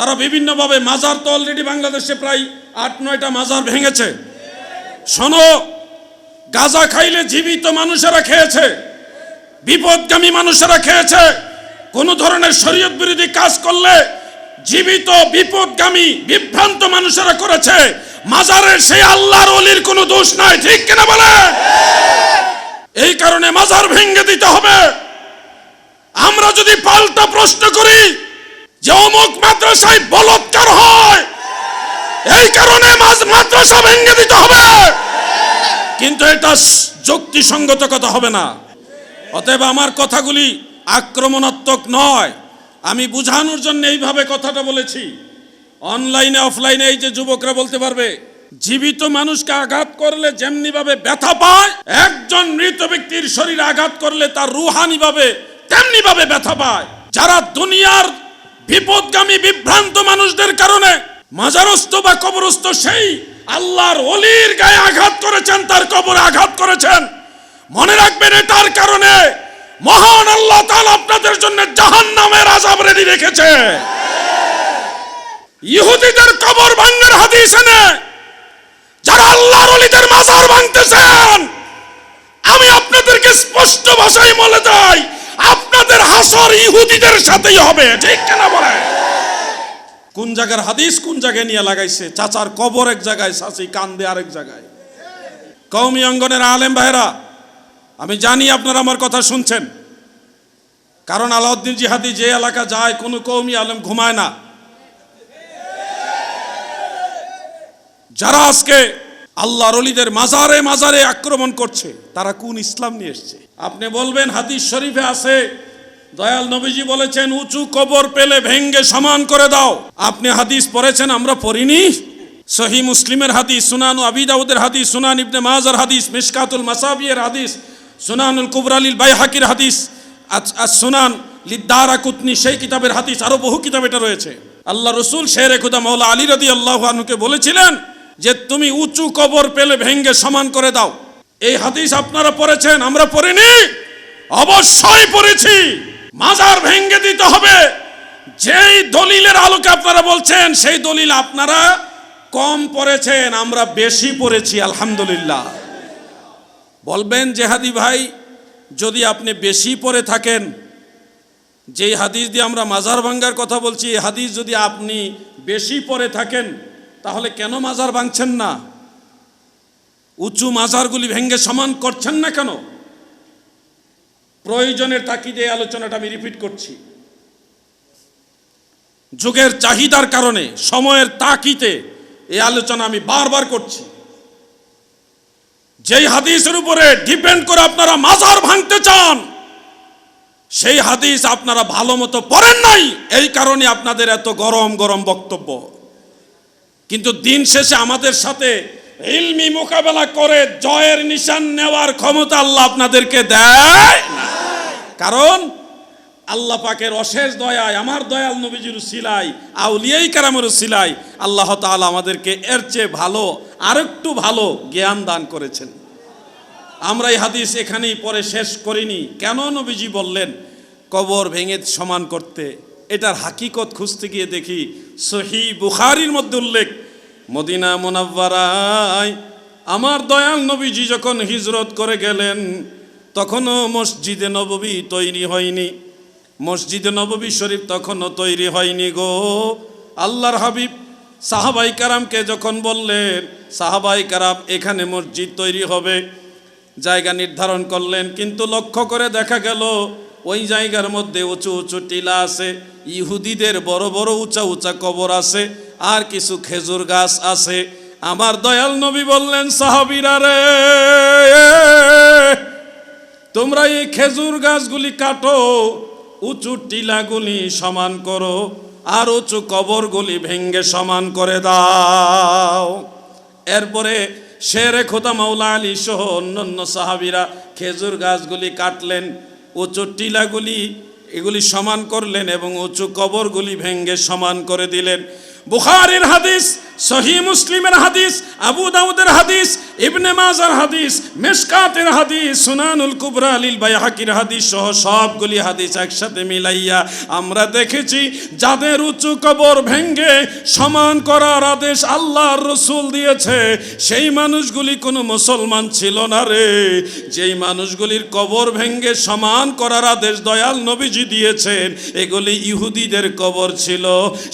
তারা বিভিন্নভাবে মাজার তো অলরেডি বাংলাদেশে প্রায় আট, নয়টা মাজার ভেঙেছে। শোনো, গাজা খাইলে জীবিত মানুষেরা খেয়েছে, বিপদগামী মানুষেরা খেয়েছে। কোন ধরনের শরীয়ত বিরোধী কাজ করলে জীবিত, বিপদগামী, বিভ্রান্ত মানুষেরা করেছে মাজারের সেই আল্লাহর অলির কোনো দোষ নাই, ঠিক কিনা বলে? এই কারণে মাজার ভেঙে দিতে হবে। আমরা যদি পাল্টা প্রশ্ন করি যে অমুক মাদ্রাসায় বলৎকার হয়, এই কারণে মাদ্রাসা ভেঙে দিতে হবে। কিন্তু এটা যুক্তিসঙ্গত কথা হবে না। অতএব আমার কথাগুলি আক্রমণাত্মক নয়। আমি বুঝানোর জন্য এইভাবে কথাটা বলেছি। অনলাইনে, অফলাইনে এই যে যুবকরা বলতে পারবে, জীবিত মানুষকে আঘাত করলে যেমনি ভাবে ব্যথা পায়, একজন মৃত ব্যক্তির শরীরে আঘাত করলে তার রুহানি ভাবে তেমনি ভাবে ব্যথা পায়। যারা দুনিয়ার বিপদগামী, বিভ্রান্ত মানুষদের কারণে মাজারস্থ বা কবরস্থ সেই আল্লাহর অলির গায়ে আঘাত করেছেন, তার কবরে আঘাত করেছেন। মনে রাখবেন এটার কারণে মহান আল্লাহ তাআলা আপনাদের জন্য জাহান্নামের আযাব রেডি রেখেছে। ইহুদিদের কবর ভাঙার হাদিস এনে যারা আল্লাহর অলিদের মাজার ভাঙতেছেন, আমি আপনাদেরকে স্পষ্ট ভাষায় বলে যাই আপনাদের হাসর ইহুদিদের সাথেই হবে, ঠিক কেনা বলে? কোন জায়গার হাদিস, কোন জায়গায় নিয়ে লাগাইছে? চাচার কবর এক জায়গায় চাচি কান্দে আরেক জায়গায়। কৌমি অঙ্গনের আলেম ভাইরা আমি জানি আপনারা আমার কথা শুনছেন। কারণ আলাউদ্দিন জিহাদি যে এলাকা যায়, কোনো কৌমি আলেম ঘুমায় না। যারা আজকে আল্লাহর অলিদের মাজারে মাজারে আক্রমণ করছে। তারা কোন ইসলাম নিয়ে এসছে? আপনি বলবেন, হাদিস শরীফে আছে। দয়াল নবীজি বলেছেন, উঁচু কবর পেলে ভেঙ্গে সমান করে দাও। আপনি হাদিস পড়েছেন, আমরা পড়িনি। সহি মুসলিমের হাদিস, সুনানু আবি দাউদের হাদিস, সুনান ইবনে মাজার হাদিস মিশকাতুল মাসাবিয়ের হাদিস, সুনানুল কুবরালিল বাইহাকির হাদিস আচ- আচ- সুনান লিদ্দারা কুতনি, সেই কিতাবের হাদিস, আরও বহু কিতাব এটা রয়েছে। আল্লাহ রসুল শের খুদা মৌলা আলী রদি আল্লাহ আনুকে বলেছিলেন যে তুমি উঁচু কবর পেলে ভেঙ্গে সমান করে দাও। এই হাদিস আপনারা পড়েছেন, আমরা পড়িনি। অবশ্যই পড়েছি। মাজার ভেঙ্গে দিতে হবে। যেই দলিলের আলোকে আপনারা বলছেন, সেই দলিল আপনারা কম পড়েছেন, আমরা বেশি পড়েছি, আলহামদুলিল্লাহ। বলবেন, জেহাদি ভাই, যদি আপনি বেশি পড়ে থাকেন, যেই হাদিস দিয়ে আমরা মাজার ভাঙ্গার কথা বলছি, এই হাদিস যদি আপনি বেশি পড়ে থাকেন তাহলে কেন মাজার ভাঙছেন না? উঁচু মাজারগুলি ভেঙ্গে সমান করছেন না কেন? প্রয়োজনের তাকিদে আলোচনাটা আমি রিপিট করছি। যুগের চাহিদার কারণে, সময়ের তাকিতে এই আলোচনা আমি বারবার করছি। যেই হাদিসের উপরে ডিপেন্ড করে আপনারা মাজার ভাঙতে চান, সেই হাদিস আপনারা ভালো মতো পড়েন নাই। এই কারণে আপনাদের এত গরম গরম বক্তব্য। কিন্তু দিন শেষে আমাদের সাথে ইলমি মোকাবেলা করে জয়ের নিশান নেওয়ার ক্ষমতা আল্লাহ আপনাদেরকে দেয়। কারণ আল্লাহ পাকের অশেষ দয়ায়, আমার দয়াল নবীজির সিলাই আউলিয়াই কারামের সিলাই আল্লাহ তাআলা আমাদেরকে এর চেয়ে ভালো, আরেকটু ভালো জ্ঞান দান করেছেন। আমরা এই হাদিস এখানেই পরে শেষ করিনি। কেন নবীজি বললেন, কবর ভেঙে সমান করতে? এটার হাকিকত খুঁজতে গিয়ে দেখি সহি বুখারির মধ্যে উল্লেখ, মদিনা মোনাব্বারায় আমার দয়াল নবীজি যখন হিজরত করে গেলেন, তখনও মসজিদে নববী তৈরি হয়নি। মসজিদে নববী শরীফ তখনও তৈরি হয়নি গো। আল্লাহর হাবিব, সাহাবাই কারামকে যখন বললেন, সাহাবাই কারাম, এখানে মসজিদ তৈরি হবে। জায়গা নির্ধারণ করলেন, কিন্তু লক্ষ্য করে দেখা গেল ওই জায়গার মধ্যে উঁচু উঁচু টিলা আছে, ইহুদিদের বড় বড় উঁচা উঁচা কবর আছে, আর কিছু খেজুর গাছ আছে। আমার দয়াল নবী বললেন, সাহাবিরা রে, তোমরা এই খেজুর গাছগুলি কাটো, উঁচু টিলাগুলি সমান করো, আর উঁচু কবরগুলি ভেঙ্গে সমান করে দাও। এরপরে শেরে খোদা মাওলা আলী সহ অন্যান্য সাহাবিরা খেজুর গাছগুলি কাটলেন উঁচু টিলাগুলি এগুলি সমান করলেন এবং উঁচু কবরগুলি ভেঙ্গে সমান করে দিলেন। বুখারের হাদিস সহি মুসলিমের হাদিস, আবু দাউদের হাদিস, ইবনে মাজার হাদিস মেশকাতের হাদিস, সুনানুল কুবরা লিল বাইহাকির হাদিস সহ সবগুলি হাদিস একসাথে মিলাইয়া আমরা দেখেছি, যাদের উঁচু কবর ভেঙ্গে সমান করার আদেশ আল্লাহর রসুল দিয়েছে, সেই মানুষগুলি কোনো মুসলমান ছিল না রে। যেই মানুষগুলির কবর ভেঙ্গে সমান করার আদেশ দয়াল নবীজি দিয়েছেন, এগুলি ইহুদিদের কবর ছিল।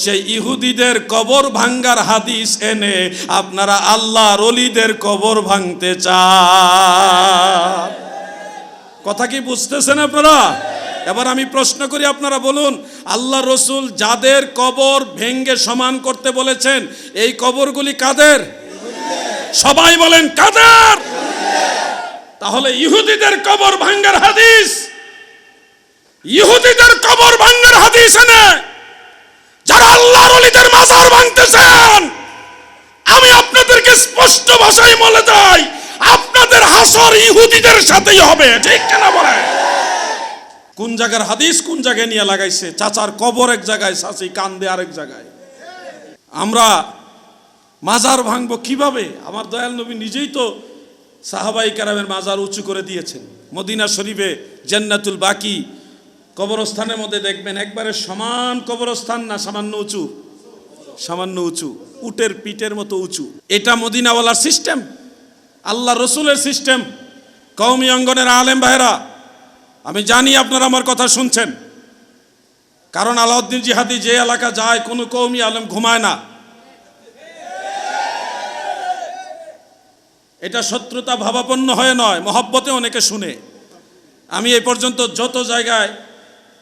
সেই ইহুদিদের কবর ভাঙ্গার হাদিস এনে আপনারা আল্লাহর অলিদের কবর ভাঙতে চান। কথা কি বুঝতেছেন আপনারা? এবার আমি প্রশ্ন করি, আপনারা বলুন, আল্লাহ রসুল যাদের কবর ভেঙ্গে সমান করতে বলেছেন, এই কবরগুলি কাদের? সবাই বলেন, কাদের? তাহলে ইহুদিদের কবর ভাঙ্গার হাদিস, ইহুদিদের কবর ভাঙ্গার ইহুদিদের সাথেই হবে, ঠিক কেনা বলে? কোন জায়গার হাদিস কোন জায়গায় নিয়ে লাগাইছে? চাচার কবর এক জায়গায়, চাচি কান্দে আরেক জায়গায়। আমরা মাজার ভাঙবো কীভাবে? আমার দয়াল নবী নিজেই তো সাহাবাই কারামের মাজার উঁচু করে দিয়েছেন। মদিনা শরীফে জান্নাতুল বাকি কবরস্থানের মধ্যে দেখবেন একবারে সমান কবরস্থান না সামান্য উঁচু? সামান্য উঁচু। উটের পিঠের মতো উঁচু। এটা মদিনাওয়ালার সিস্টেম আল্লাহ রসুলের সিস্টেম কৌমি অঙ্গনের আলেম ভাইরা আমি জানি আপনারা আমার কথা শুনছেন। কারণ আলাউদ্দিন জিহাদি যে এলাকা যায়, কোনো কৌমি আলেম ঘুমায় না। এটা শত্রুতা ভাবাপন্ন হয়ে নয়, মহব্বতে অনেকে শুনে। আমি এই পর্যন্ত যত জায়গায়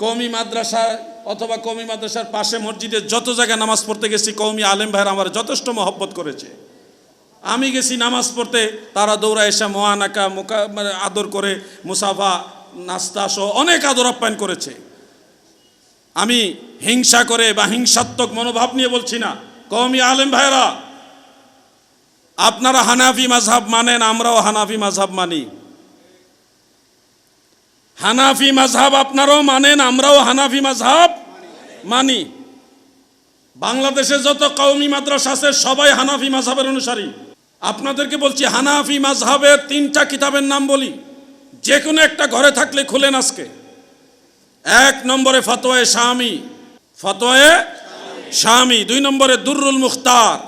কৌমি মাদ্রাসা অথবা কৌমি মাদ্রাসার পাশে মসজিদে যত জায়গায় নামাজ পড়তে গেছি কৌমি আলেম ভাইরা আমার যথেষ্ট মহব্বত করেছে। আমি গেছি নামাজ পড়তে, তারা দৌড়া এসে মোয়ানাকা মোকা মানে আদর করে, মুসাফা, নাস্তা সহ অনেক আদর আপ্যায়ন করেছে। আমি হিংসা করে বা হিংসাত্মক মনোভাব নিয়ে বলছি না। কৌমি আলেম ভাইরা আপনারা হানাফি মাঝহাব মানেন, আমরাও হানাফি মাঝহাব মানি। হানাফি মাঝহাব আপনারাও মানেন, আমরাও হানাফি মাঝহাব মানি। বাংলাদেশে যত কওমি মাদ্রাসা আছে, সবাই হানাফি মাঝহাবের অনুসারী। আপনাদেরকে বলছি, হানাফি মাঝহাবের তিনটা কিতাবের নাম বলি। যে কোনো একটা ঘরে থাকলে খুলেন আজকে। এক নম্বরে ফতোয়ে শামি। ফতোয়ে শামি। দুই নম্বরে দুরুল মুখতার।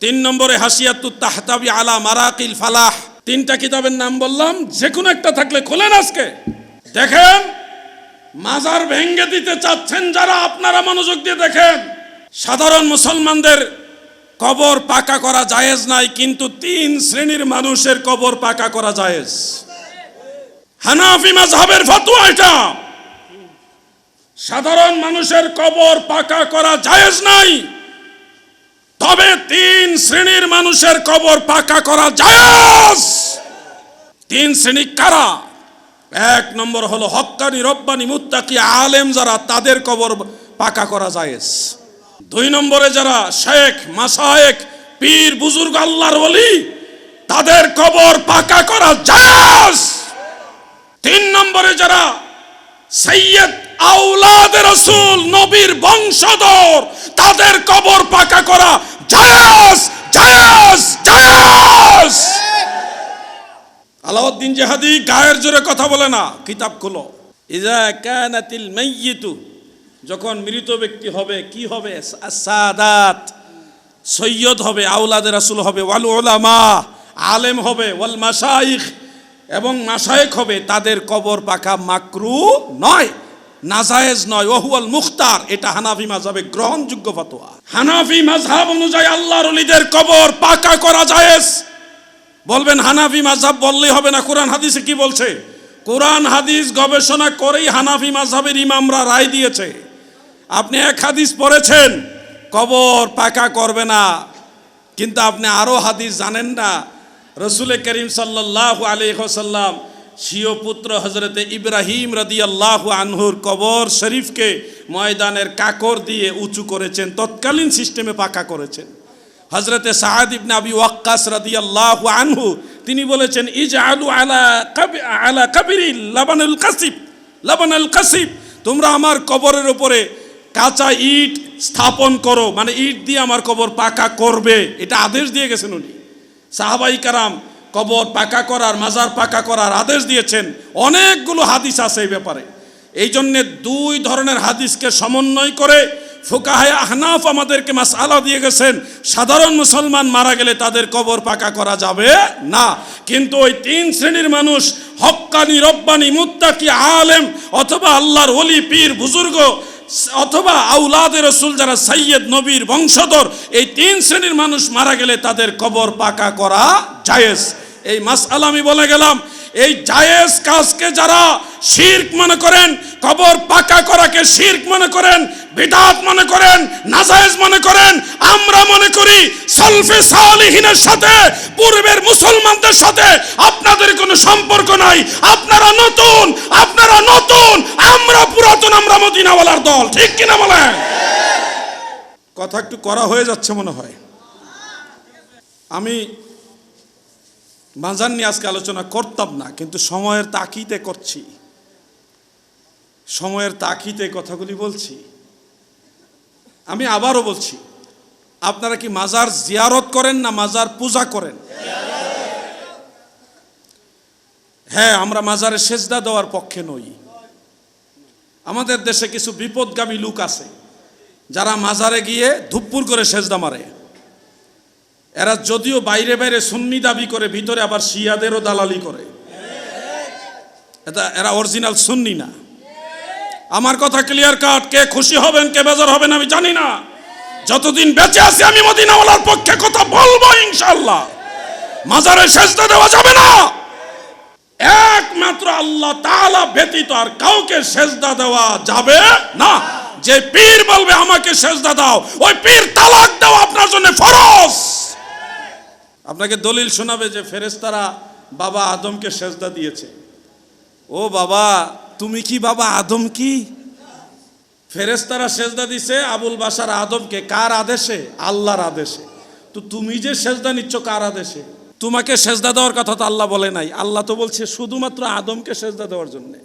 তিন নম্বরে হাসিয়াতুত তাহতাবি আলা মারাকিল ফালাহ। তিনটা কিতাবের নাম বললাম যে কোনো একটা থাকলে খোলেন আজকে। দেখেন, মাজার ভেঙ্গে দিতে চাচ্ছেন যারা, আপনারা মনোযোগ দিয়ে দেখেন। সাধারণ মুসলমানদের কবর পাকা করা জায়েজ নাই, কিন্তু তিন শ্রেণির মানুষের কবর পাকা করা জায়েজ। হানাফি মাযহাবের ফতোয়া এটা। সাধারণ মানুষের কবর পাকা করা জায়েজ নাই, তবে তিন শ্রেণির মানুষের কবর পাকা করা জায়েজ। তিন শ্রেণি কারা? এক নম্বর হলো হক্কানি রব্বানি মুত্তাকি আলেম যারা, তাদের কবর পাকা করা জায়েজ। দুই নম্বরে যারা শেখ মাসায়েক পীর, বুজুর্গ, আল্লাহর বলি তাদের কবর পাকা করা জায়েজ। তিন নম্বরে যারা সৈয়দ আউলাদ রসুল, নবীর বংশধর, তাদের কবর পাকা করা জায়েজ জায়েজ জায়েজ। আলাউদ্দিন জাহাদি গায়ের জোরে কথা বলে না, কিতাব খুলো। ইজা কানাতিল মাইয়িতু যখন মৃত ব্যক্তি হবে, কি হবে? সাদাত সৈয়দ হবে আউলাদ রাসুল হবে, ওয়াল উলামা, আলেম হবে, ওয়াল মাশাইখ। এবং মাশায়েখ হবে, তাদের কবর পাকা মাকরু নয় নাজায়েজ নয়। ওহুয়াল মুখতার, এটা হানাফি মাযহাবে গ্রহণযোগ্য ফতোয়া। হানাফি মাযহাব অনুযায়ী আল্লাহর ওলিদের কবর পাকা করা জায়েজ। বলবেন, হানাফি মাযহাব বললেই হবে না, কোরআন হাদিসে কি বলছে? কোরআন হাদিস গবেষণা করেই হানাফি মাযহাবের ইমামরা রায় দিয়েছে। আপনি এক হাদিস পড়েছেন, কবর পাকা করবে না। কিন্তু আপনি আরও হাদিস জানেন না রসুল করিম সাল্লাহ আলহ্লাম স্বীয় পুত্র হজরতে ইব্রাহিম রদি আল্লাহ আনহুর কবর শরীফকে ময়দানের কাকর দিয়ে উঁচু করেছেন, তৎকালীন সিস্টেমে পাকা করেছেন। হজরতে সাহাদ ইবনে ওয়াক্কাস রাদিয়াল্লাহু আনহু, তিনি বলেছেন, ইজআলু আলা কাবি, আলা কাবিরি লাবানুল কাসিব লাবানুল কাসিব, তোমরা আমার কবরের উপরে কাঁচা ইট স্থাপন করো মানে ইট দিয়ে আমার কবর পাকা করবে, এটা আদেশ দিয়ে গেছেন উনি। সাহাবাই কারাম কবর পাকা করার, মাজার পাকা করার আদেশ দিয়েছেন, অনেকগুলো হাদিস আছে এই ব্যাপারে। এই জন্যে দুই ধরনের হাদিসকে সমন্বয় করে ফুকাহায় আহনাফ আমাদেরকে মাসালা দিয়ে গেছেন, সাধারণ মুসলমান মারা গেলে তাদের কবর পাকা করা যাবে না। কিন্তু ওই তিন শ্রেণির মানুষ, হক্কানি রব্বানি মুত্তাকি আলেম, অথবা আল্লাহর ওলি, পীর, বুজুর্গ অথবা আউলাদের রসুল যারা সৈয়দ নবীর বংশধর, এই তিন শ্রেণির মানুষ মারা গেলে তাদের কবর পাকা করা জায়েজ। এই মাসআলা আমি বলে গেলাম, এই জায়েজ কাজকে যারা শির্ক মনে করেন, কবর পাকা করাকে শির্ক মনে করেন, বিদাত মনে করেন, নাজায়েজ মনে করেন, আমরা মনে করি সলফে সালিহিনের সাথে, পূর্বের মুসলমানদের সাথে আপনাদের কোনো সম্পর্ক নাই। আপনারা নতুন আমরা পুরাতন, আমরা মদিনাওয়ালার দল, ঠিক কিনা বলেন? কথা একটু করা হয়ে যাচ্ছে মনে হয়। আমি মাজার নিয়ে আজকে আলোচনা করতাম না, কিন্তু সময়ের তাকিতে করছি। সময়ের তাকিতে কথাগুলি বলছি। আমি আবারও বলছি, আপনারা কি মাজার জিয়ারত করেন না মাজার পূজা করেন? হ্যাঁ আমরা মাজারে সেজদা দেওয়ার পক্ষে নই। আমাদের দেশে কিছু বিপদগামী লোক আছে, যারা মাজারে গিয়ে ধুপ্পুর করে সেজদা মারে। এরা যদিও বাইরে বাইরে সুন্নি দাবি করে, ভিতরে আবার শিয়াদেরও দালালি করে। এটা এরা অরিজিনাল সুন্নি না। আমার কথা ক্লিয়ার কাট, কে খুশি হবেন, কে বেজার হবেন আমি জানি না। যতদিন বেঁচে আছি আমি মদিনাওয়ালার পক্ষে কথা বলব ইনশাল্লাহ মাজারে সেজদা দেওয়া যাবে না। একমাত্র আল্লাহ তাআলা ব্যতীত আর কাউকে সেজদা দেওয়া যাবে না। যে পীর বলবে, আমাকে সেজদা দাও। ওই পীর তালাক দাও আপনার জন্য ফরজ। আপনাকে দলিল শোনাবে যে ফেরেস্তারা বাবা আদমকে সেজদা দিয়েছে। ও বাবা, তুমি কি বাবা আদম কি? ফেরেস্তারা সেজদা দিছে, আবুল বাসার আদমকে কার আদেশে? আল্লাহর আদেশে। তো তুমি যে সেজদা নিচ্ছ কার আদেশে? তোমাকে সেজদা দেওয়ার কথা তো আল্লাহ বলে নাই। আল্লাহ তো বলছে, শুধুমাত্র আদমকে সেজদা দেওয়ার জন্যে।